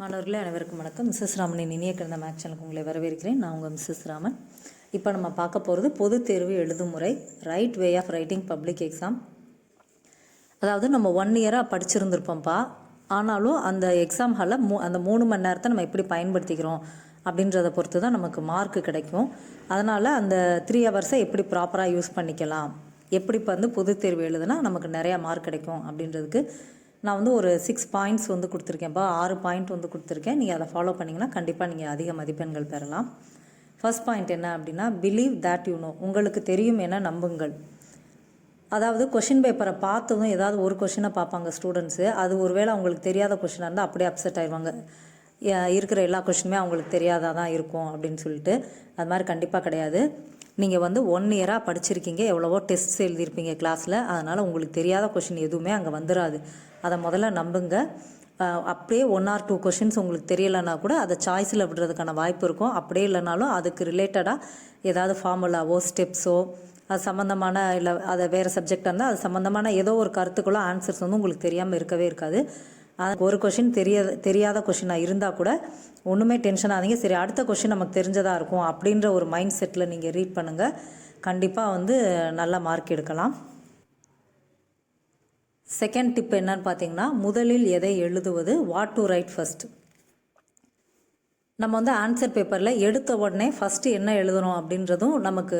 மாணவர்களே அனைவருக்கும் வணக்கம். மிஸ்ஸஸ் ராமனின் இனிய கிடந்த மேக்ஸ் சேனலுக்கு உங்களை வரவேற்கிறேன். நான் உங்கள் மிஸ்ஸஸ் ராமன். இப்போ நம்ம பார்க்க போகிறது பொதுத் தேர்வு எழுதும் முறை right way of writing public exam அதாவது நம்ம ஒன் இயராக படிச்சிருந்திருப்போம்ப்பா. ஆனாலும் அந்த எக்ஸாம் ஹாலில் மூ அந்த மூணு மணி நேரத்தை நம்ம எப்படி பயன்படுத்திக்கிறோம் அப்படின்றத பொறுத்து தான் நமக்கு மார்க் கிடைக்கும். அதனால் அந்த த்ரீ ஹவர்ஸை எப்படி ப்ராப்பராக யூஸ் பண்ணிக்கலாம்? எப்படி இப்போ வந்து பொதுத் தேர்வு எழுதுனா நமக்கு நிறையா மார்க் கிடைக்கும் அப்படின்றதுக்கு நான் வந்து ஒரு சிக்ஸ் பாயிண்ட்ஸ் வந்து கொடுத்துருக்கேன்ப்பா ஆறு பாயிண்ட் வந்து கொடுத்துருக்கேன். நீங்கள் அதை ஃபாலோ பண்ணிங்கன்னா கண்டிப்பாக நீங்கள் அதிக மதிப்பெண்கள் பெறலாம். ஃபர்ஸ்ட் பாயிண்ட் என்ன அப்படின்னா பிலீவ் தேட் யூ நோ உங்களுக்கு தெரியும் என நம்புங்கள். அதாவது கொஷின் பேப்பரை பார்த்ததும் ஏதாவது ஒரு கொஷினை பார்ப்பாங்க ஸ்டூடெண்ட்ஸு அது ஒருவேளை அவங்களுக்கு தெரியாத கொஷினாக இருந்தால் அப்படியே அப்செட் ஆயிடுவாங்க. இருக்கிற எல்லா கொஷினுமே அவங்களுக்கு தெரியாதா தான் இருக்கும் அப்படின்னு சொல்லிட்டு. அது மாதிரி கண்டிப்பாக கிடையாது. நீங்கள் வந்து ஒன் இயராக படிச்சிருக்கீங்க எவ்வளவோ டெஸ்ட்ஸ் எழுதியிருப்பீங்க கிளாஸில் அதனால் உங்களுக்கு தெரியாத கொஷின் எதுவுமே அங்கே வந்துடாது அதை முதல்ல நம்புங்க. அப்படியே ஒன் ஆர் டூ கொஷின்ஸ் உங்களுக்கு தெரியலைன்னா கூட அதை சாய்ஸில் விடுறதுக்கான வாய்ப்பு இருக்கும். அப்படியே இல்லைனாலும் அதுக்கு ரிலேட்டடாக ஏதாவது ஃபார்முலாவோ ஸ்டெப்ஸோ அது சம்மந்தமான இல்லை அதை வேறு சப்ஜெக்டாக இருந்தால் அது சம்மந்தமான ஏதோ ஒரு கருத்துக்குள்ளே ஆன்சர்ஸ் வந்து உங்களுக்கு தெரியாமல் இருக்கவே இருக்காது. அது ஒரு கொஷின் தெரிய தெரியாத கொஷினாக இருந்தால் கூட ஒன்றுமே டென்ஷன் ஆகாதீங்க. சரி அடுத்த கொஷின் நமக்கு தெரிஞ்சதாக இருக்கும் அப்படின்ற ஒரு மைண்ட் செட்டில் நீங்கள் ரீட் பண்ணுங்கள் கண்டிப்பாக வந்து நல்ல மார்க் எடுக்கலாம். செகண்ட் டிப் என்னன்னு பார்த்தீங்கன்னா முதலில் எதை எழுதுவது வாட் டு ரைட் ஃபர்ஸ்ட் நம்ம வந்து ஆன்சர் பேப்பரில் எடுத்த உடனே ஃபஸ்ட்டு என்ன எழுதணும் அப்படின்றதும் நமக்கு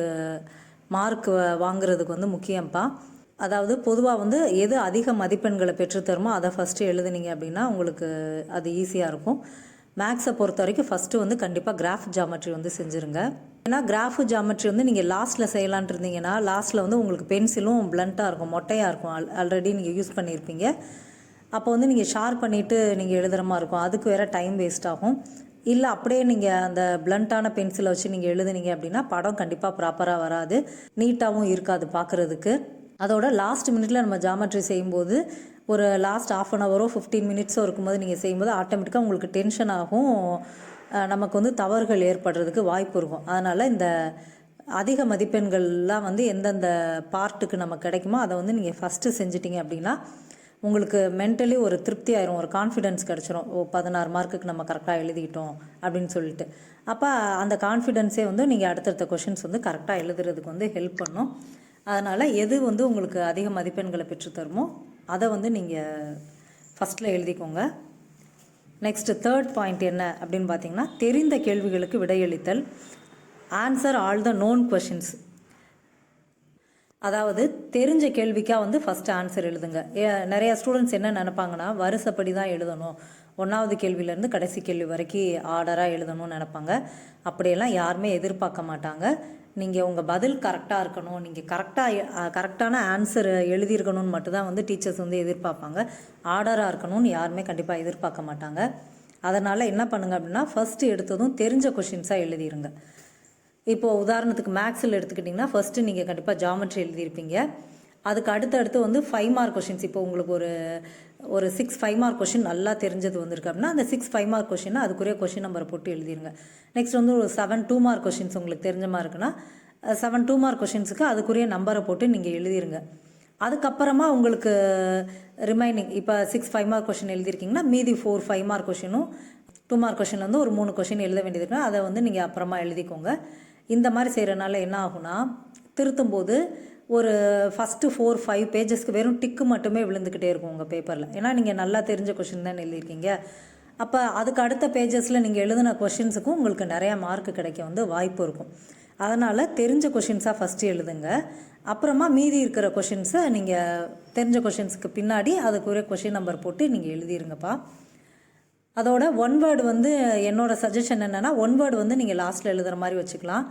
மார்க் வாங்குறதுக்கு வந்து முக்கியம்ப்பா அதாவது பொதுவாக வந்து எது அதிக மதிப்பெண்களை பெற்றுத்தருமோ அதை ஃபஸ்ட்டு எழுதுனீங்க அப்படின்னா உங்களுக்கு அது ஈஸியாக இருக்கும். மேக்ஸை பொறுத்த வரைக்கும் ஃபஸ்ட்டு வந்து கண்டிப்பாக கிராஃப் ஜாமெட்ரி வந்து செஞ்சுருங்க. ஏன்னா கிராஃப் ஜாமெட்ரி வந்து நீங்கள் லாஸ்ட்டில் செய்யலான்ட்டு இருந்தீங்கன்னா லாஸ்ட்டில் வந்து உங்களுக்கு பென்சிலும் பிளண்ட்டாக இருக்கும் மொட்டையாக இருக்கும். ஆல் ஆல்ரெடி நீங்கள் யூஸ் பண்ணியிருப்பீங்க. அப்போ வந்து நீங்கள் ஷார்ப் பண்ணிவிட்டு நீங்கள் எழுதுகிற மாதிரி இருக்கும். அதுக்கு வேறு டைம் வேஸ்ட் ஆகும். இல்லை அப்படியே நீங்கள் அந்த பிளண்ட்டான பென்சிலை வச்சு நீங்கள் எழுதுனீங்க அப்படின்னா படம் கண்டிப்பாக ப்ராப்பராக வராது. நீட்டாகவும் இருக்காது பார்க்குறதுக்கு அதோட லாஸ்ட் மினிட்ல நம்ம ஜாமெட்ரி செய்யும்போது ஒரு லாஸ்ட் ஆஃப் அன் ஹவரோ ஃபிஃப்டீன் மினிட்ஸோ இருக்கும்போது நீங்கள் செய்யும்போது ஆட்டோமேட்டிக்காக உங்களுக்கு டென்ஷன் ஆகும். நமக்கு வந்து தவறுகள் ஏற்படுறதுக்கு வாய்ப்பு இருக்கும். அதனால் இந்த அதிக மதிப்பெண்கள்லாம் வந்து எந்தெந்த பார்ட்டுக்கு நம்ம கிடைக்குமோ அதை வந்து நீங்கள் ஃபஸ்ட்டு செஞ்சிட்டிங்க அப்படின்னா உங்களுக்கு மென்டலி ஒரு திருப்தி ஆயிரும் ஒரு கான்ஃபிடென்ஸ் கிடச்சிரும். ஓ பதினாறு மார்க்குக்கு நம்ம கரெக்டாக எழுதிக்கிட்டோம் அப்படின்னு சொல்லிட்டு. அப்போ அந்த கான்ஃபிடென்ஸே வந்து நீங்கள் அடுத்தடுத்த கொஷின்ஸ் வந்து கரெக்டாக எழுதுறதுக்கு வந்து ஹெல்ப் பண்ணும். அதனால் எது வந்து உங்களுக்கு அதிக மதிப்பெண்களை பெற்றுத்தருமோ அதை வந்து நீங்கள் ஃபஸ்ட்டில் எழுதிக்கோங்க. நெக்ஸ்ட்டு தேர்ட் பாயிண்ட் என்ன அப்படின்னு பார்த்தீங்கன்னா தெரிந்த கேள்விகளுக்கு விடையளித்தல் answer all the known questions அதாவது தெரிஞ்ச கேள்விக்காக வந்து ஃபஸ்ட்டு ஆன்சர் எழுதுங்க. நிறையா ஸ்டூடெண்ட்ஸ் என்ன நினைப்பாங்கன்னா வருஷப்படி தான் எழுதணும். ஒன்றாவது கேள்வியிலேருந்து கடைசி கேள்வி வரைக்கும் ஆர்டராக எழுதணும்னு நினைப்பாங்க. அப்படியெல்லாம் யாருமே எதிர்பார்க்க மாட்டாங்க. நீங்கள் உங்கள் பதில் கரெக்டாக இருக்கணும். நீங்கள் கரெக்டாக கரெக்டான ஆன்சர் எழுதியிருக்கணும்னு மட்டும்தான் வந்து டீச்சர்ஸ் வந்து எதிர்பார்ப்பாங்க. ஆர்டராக இருக்கணும்னு யாருமே கண்டிப்பாக எதிர்பார்க்க மாட்டாங்க. அதனால் என்ன பண்ணுங்க அப்படின்னா ஃபஸ்ட்டு எடுத்ததும் தெரிஞ்ச கொஷின்ஸாக எழுதிருங்க. இப்போது உதாரணத்துக்கு மேக்ஸில் எடுத்துக்கிட்டிங்கன்னா ஃபர்ஸ்ட்டு நீங்கள் கண்டிப்பாக ஜாமெட்ரி எழுதியிருப்பீங்க. அதுக்கு அடுத்தடுத்து வந்து ஃபைவ் மார்க் கொஷின்ஸ் இப்போ உங்களுக்கு ஒரு ஒரு சிக்ஸ் ஃபைவ் மார்க் கொஷின் நல்லா தெரிஞ்சது வந்திருக்கு அப்படின்னா அந்த சிக்ஸ் ஃபைவ் மார்க் கொஷின் அதுக்குரிய கொஷின் நம்பரை போட்டு எழுதிருங்க. நெக்ஸ்ட் வந்து ஒரு செவன் டூ மார்க் கொஷின்ஸ் உங்களுக்கு தெரிஞ்ச மாதிரி இருக்குன்னா செவன் டூ மார்க் கொஷின்ஸுக்கு அதுக்குரிய நம்பரை போட்டு நீங்கள் எழுதிருங்க. அதுக்கப்புறமா உங்களுக்கு ரிமைனிங் இப்போ சிக்ஸ் ஃபைவ் மார்க் கொஷின் எழுதியிருக்கீங்கன்னா மீதி ஃபோர் ஃபைவ் மார்க் கொஷினும் டூ மார்க் கொஷின் வந்து ஒரு மூணு கொஷின் எழுத வேண்டியது அதை வந்து நீங்கள் அப்புறமா எழுதிக்கோங்க. இந்த மாதிரி செய்கிறனால என்ன ஆகும்னா திருத்தும் போது ஒரு ஃபஸ்ட்டு ஃபோர் ஃபைவ் பேஜஸ்க்கு வெறும் டிக்கு மட்டுமே விழுந்துக்கிட்டே இருக்கும் உங்கள் பேப்பரில் ஏன்னா நீங்கள் நல்லா தெரிஞ்ச கொஷின் தான் எழுதியிருக்கீங்க. அப்போ அதுக்கு அடுத்த பேஜஸில் நீங்கள் எழுதின கொஷின்ஸுக்கும் உங்களுக்கு நிறையா மார்க் கிடைக்க வந்து வாய்ப்பு இருக்கும். அதனால் தெரிஞ்ச கொஷின்ஸாக ஃபஸ்ட்டு எழுதுங்க. அப்புறமா மீதி இருக்கிற கொஷின்ஸை நீங்கள் தெரிஞ்ச கொஷின்ஸுக்கு பின்னாடி அதுக்குரிய கொஷின் நம்பர் போட்டு நீங்கள் எழுதிருங்கப்பா. அதோட ஒன் வேர்டு வந்து என்னோடய சஜஷன் என்னென்னா ஒன் வேர்டு வந்து நீங்கள் லாஸ்ட்டில் எழுதுகிற மாதிரி வச்சுக்கலாம்.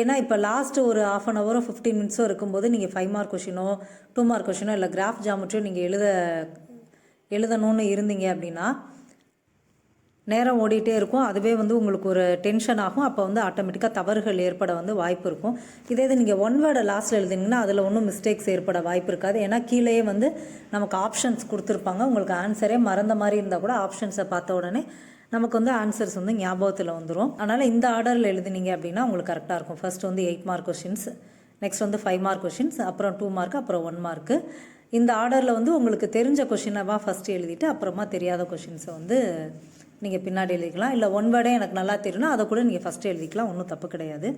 ஏன்னா இப்போ லாஸ்ட்டு ஒரு ஆஃப் அன் ஹவரோ ஃபிஃப்டீன் மினிட்ஸோ இருக்கும்போது நீங்கள் ஃபைவ் மார்க் கொஷினோ டூ மார்க் கொஷினோ இல்லை கிராஃப் ஜாமெட்ரியோ நீங்கள் எழுத எழுதணும்னு இருந்தீங்க அப்படின்னா நேரம் ஓடிட்டே இருக்கும். அதுவே வந்து உங்களுக்கு ஒரு டென்ஷன் ஆகும். அப்போ வந்து ஆட்டோமேட்டிக்காக தவறுகள் ஏற்பட வந்து வாய்ப்பு இருக்கும். இதே இது நீங்கள் ஒன் வேர்டை லாஸ்ட்டில் எழுதினீங்கன்னா அதில் ஒன்றும் மிஸ்டேக்ஸ் ஏற்பட வாய்ப்பு இருக்காது. ஏன்னா கீழேயே வந்து நமக்கு ஆப்ஷன்ஸ் கொடுத்துருப்பாங்க. உங்களுக்கு ஆன்சரே மறந்த மாதிரி இருந்தால் கூட ஆப்ஷன்ஸை பார்த்த உடனே நமக்கு வந்து ஆன்சர்ஸ் வந்து ஞாபகத்தில் வந்துடும் அதனால் இந்த ஆர்டரில் எழுதினீங்க அப்படின்னா உங்களுக்கு கரெக்டாக இருக்கும். ஃபர்ஸ்ட் வந்து எயிட் மார்க் கொஷின்ஸ் நெக்ஸ்ட் வந்து ஃபைவ் மார்க் கொஷின்ஸ் அப்புறம் டூ மார்க் அப்புறம் ஒன் மார்க்கு இந்த ஆர்டரில் வந்து உங்களுக்கு தெரிஞ்ச கொஷினவா ஃபஸ்ட்டு எழுதிட்டு அப்புறமா தெரியாத கொஷின்ஸை வந்து நீங்கள் பின்னாடி எழுதிக்கலாம். இல்லை ஒன் வேர்டே எனக்கு நல்லா தெரியும்னா அதை கூட நீங்கள் ஃபஸ்ட்டு எழுதிக்கலாம். ஒன்றும் தப்பு கிடையாது.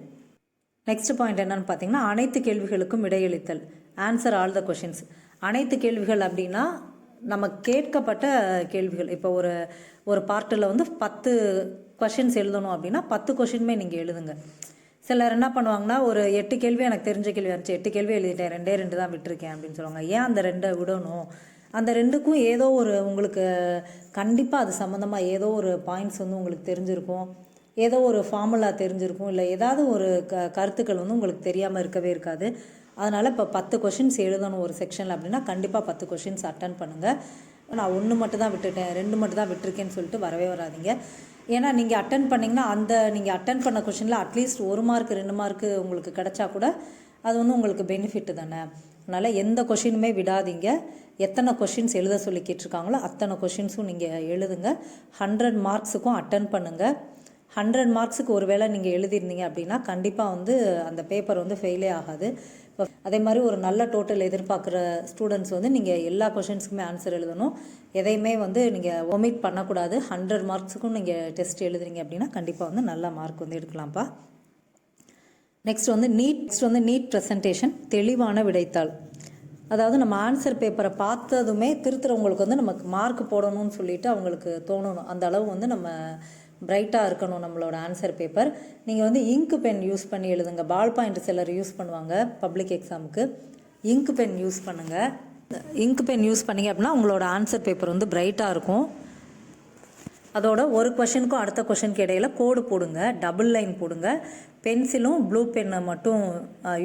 நெக்ஸ்ட் பாயிண்ட் என்னென்னு பார்த்தீங்கன்னா அனைத்து கேள்விகளுக்கும் இடையளித்தல் ஆன்சர் ஆல் த கொஷின்ஸ் அனைத்து கேள்விகள் அப்படின்னா நம்ம கேட்கப்பட்ட கேள்விகள். இப்போ ஒரு ஒரு பார்ட்டில் வந்து பத்து கொஷின்ஸ் எழுதணும் அப்படின்னா பத்து கொஷினுமே நீங்கள் எழுதுங்க. சிலர் என்ன பண்ணுவாங்கன்னா ஒரு எட்டு கேள்வி எனக்கு தெரிஞ்ச கேள்வி இருந்துச்சு எட்டு கேள்வி எழுதிட்டேன் ரெண்டே ரெண்டு தான் விட்டுருக்கேன் அப்படின்னு சொல்லுவாங்க. ஏன் அந்த ரெண்டை விடணும்? அந்த ரெண்டுக்கும் ஏதோ ஒரு உங்களுக்கு கண்டிப்பாக அது சம்மந்தமாக ஏதோ ஒரு பாயிண்ட்ஸ் வந்து உங்களுக்கு தெரிஞ்சிருக்கும். ஏதோ ஒரு ஃபார்முலா தெரிஞ்சிருக்கும். இல்லை ஏதாவது ஒரு க கருத்துக்கள் வந்து உங்களுக்கு தெரியாமல் இருக்கவே இருக்காது. அதனால் இப்போ பத்து கொஷின்ஸ் எழுதணும் ஒரு செக்ஷனில் அப்படின்னா கண்டிப்பாக பத்து கொஷின்ஸ் அட்டன் பண்ணுங்கள் நான் ஒன்று மட்டும் தான் விட்டுட்டேன் ரெண்டு மட்டும் தான் விட்டுருக்கேன்னு சொல்லிட்டு வரவே வராதீங்க. ஏன்னா நீங்கள் அட்டன் பண்ணிங்கன்னா அந்த நீங்கள் அட்டன் பண்ண கொஷினில் அட்லீஸ்ட் ஒரு மார்க் ரெண்டு மார்க்கு உங்களுக்கு கிடைச்சா கூட அது வந்து உங்களுக்கு பெனிஃபிட்டு தானே. அதனால் எந்த கொஷினுமே விடாதீங்க. எத்தனை கொஷின்ஸ் எழுத சொல்லி கேட்டிருக்காங்களோ அத்தனை கொஷின்ஸும் நீங்கள் எழுதுங்க. ஹண்ட்ரட் மார்க்ஸுக்கும் அட்டன் பண்ணுங்கள் ஹண்ட்ரட் மார்க்ஸுக்கு ஒரு வேளை நீங்கள் எழுதியிருந்தீங்க அப்படின்னா கண்டிப்பாக வந்து அந்த பேப்பர் வந்து ஃபெயிலே ஆகாது. இப்போ அதே மாதிரி ஒரு நல்ல டோட்டல் எதிர்பார்க்குற ஸ்டூடெண்ட்ஸ் வந்து நீங்கள் எல்லா கொஷின்ஸுக்குமே ஆன்சர் எழுதணும். எதையுமே வந்து நீங்கள் ஒமிட் பண்ணக்கூடாது. ஹண்ட்ரட் மார்க்ஸுக்கும் நீங்கள் டெஸ்ட் எழுதுறீங்க அப்படின்னா கண்டிப்பாக வந்து நல்ல மார்க் வந்து எடுக்கலாம்ப்பா. நெக்ஸ்ட் வந்து நீட் நெக்ஸ்ட் வந்து நீட் ப்ரெசன்டேஷன் தெளிவான விடைத்தாள். அதாவது நம்ம ஆன்சர் பேப்பரை பார்த்ததுமே திருத்துறவங்களுக்கு வந்து நமக்கு மார்க் போடணும்னு சொல்லிட்டு அவங்களுக்கு தோணணும். அந்த அளவு வந்து நம்ம பிரைட்டாக இருக்கணும் நம்மளோட ஆன்சர் பேப்பர் நீங்கள் வந்து இங்கு பென் யூஸ் பண்ணி எழுதுங்க. பால் பாயிண்ட் சிலர் யூஸ் பண்ணுவாங்க பப்ளிக் எக்ஸாமுக்கு இங்கு பென் யூஸ் பண்ணுங்கள் இங்கு பென் யூஸ் பண்ணீங்க அப்படின்னா உங்களோட ஆன்சர் பேப்பர் வந்து பிரைட்டாக இருக்கும். அதோட ஒரு கொஷனுக்கும் அடுத்த கொஷனுக்கு இடையில் கோடு போடுங்க. டபுள் லைன் போடுங்க. பென்சிலும் ப்ளூ பென்னை மட்டும்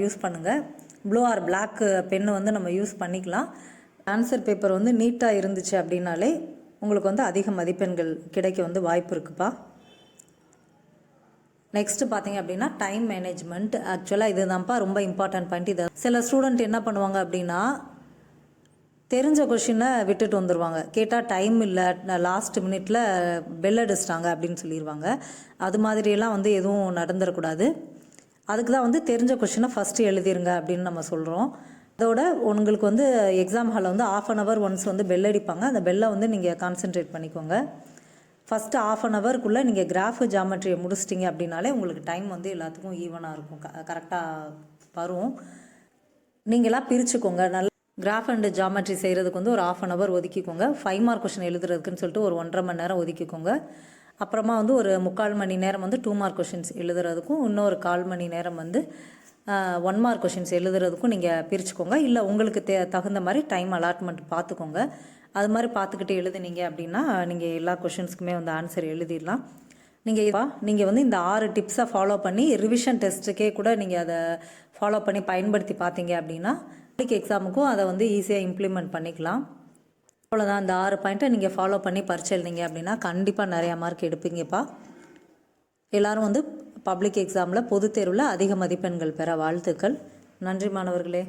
யூஸ் பண்ணுங்கள் ப்ளூ ஆர் பிளாக் பென்னு வந்து நம்ம யூஸ் பண்ணிக்கலாம். ஆன்சர் பேப்பர் வந்து நீட்டாக இருந்துச்சு அப்படின்னாலே உங்களுக்கு வந்து அதிக மதிப்பெண்கள் கிடைக்க வந்து வாய்ப்பு இருக்குப்பா. நெக்ஸ்ட் பார்த்தீங்க அப்படின்னா டைம் மேனேஜ்மெண்ட் ஆக்சுவலாக இதுதான்ப்பா ரொம்ப இம்பார்ட்டன்ட் பாயிண்ட் இது சில ஸ்டூடெண்ட் என்ன பண்ணுவாங்க அப்படின்னா தெரிஞ்ச கொஷினை விட்டுட்டு வந்துடுவாங்க கேட்டால் டைம் இல்லை. லாஸ்ட் மினிட்ல பெல் அடிச்சிட்டாங்க அப்படின்னு சொல்லிடுவாங்க அது மாதிரியெல்லாம் வந்து எதுவும் நடந்துடக்கூடாது அதுக்கு தான் வந்து தெரிஞ்ச கொஷினை ஃபஸ்ட்டு எழுதிருங்க அப்படின்னு நம்ம சொல்கிறோம் அதோட உங்களுக்கு வந்து எக்ஸாம் ஹாலில் வந்து ஆஃப் அன் ஹவர் ஒன்ஸ் வந்து பெல் அடிப்பாங்க. அந்த பெல்லை வந்து நீங்கள் கான்சென்ட்ரேட் பண்ணிக்கோங்க. ஃபஸ்ட்டு ஆஃப் அன் ஹவருக்குள்ளே நீங்கள் கிராஃபு ஜாமெட்ரியை முடிச்சிட்டிங்க அப்படின்னாலே உங்களுக்கு டைம் வந்து எல்லாத்துக்கும் ஈவனாக இருக்கும். க கரெக்டாக வரும். நீங்களாம் பிரிச்சுக்கோங்க. நல்ல கிராஃப் அண்ட் ஜாமெட்ரி செய்கிறதுக்கு வந்து ஒரு ஆஃப் அன் ஹவர் ஒதுக்கிக்கோங்க. ஃபைவ் மார்க் கொஷின் எழுதுறதுக்குன்னு சொல்லிட்டு ஒரு ஒன்றரை மணி நேரம் ஒதுக்கிக்கோங்க. அப்புறமா வந்து ஒரு முக்கால் மணி நேரம் வந்து டூ மார்க் கொஷின்ஸ் எழுதுறதுக்கும் இன்னொரு கால் மணி நேரம் வந்து ஒன் மார்க் கொஷின்ஸ் எழுதுறதுக்கும் நீங்கள் பிரிச்சுக்கோங்க. இல்லை உங்களுக்கு தே தகுந்த மாதிரி டைம் அலாட்மெண்ட் பார்த்துக்கோங்க அது மாதிரி பார்த்துக்கிட்டு எழுதுனீங்க அப்படின்னா நீங்கள் எல்லா கொஷின்ஸ்க்குமே வந்து ஆன்சர் எழுதிடலாம். நீங்கள் நீங்கள் வந்து இந்த ஆறு டிப்ஸை ஃபாலோ பண்ணி ரிவிஷன் டெஸ்ட்டுக்கே கூட நீங்கள் அதை ஃபாலோ பண்ணி பயன்படுத்தி பார்த்தீங்க அப்படின்னா பப்ளிக் எக்ஸாமுக்கும் அதை வந்து ஈஸியாக இம்ப்ளிமெண்ட் பண்ணிக்கலாம். அவ்வளோதான் இந்த ஆறு பாயிண்ட்டை நீங்கள் ஃபாலோ பண்ணி பரிச்சு எழுதிங்க அப்படின்னா கண்டிப்பாக நிறையா மார்க் எடுப்பீங்கப்பா. எல்லோரும் வந்து பப்ளிக் எக்ஸாமில் பொதுத் தேர்வில் அதிக மதிப்பெண்கள் பெற வாழ்த்துக்கள். நன்றி மாணவர்களே.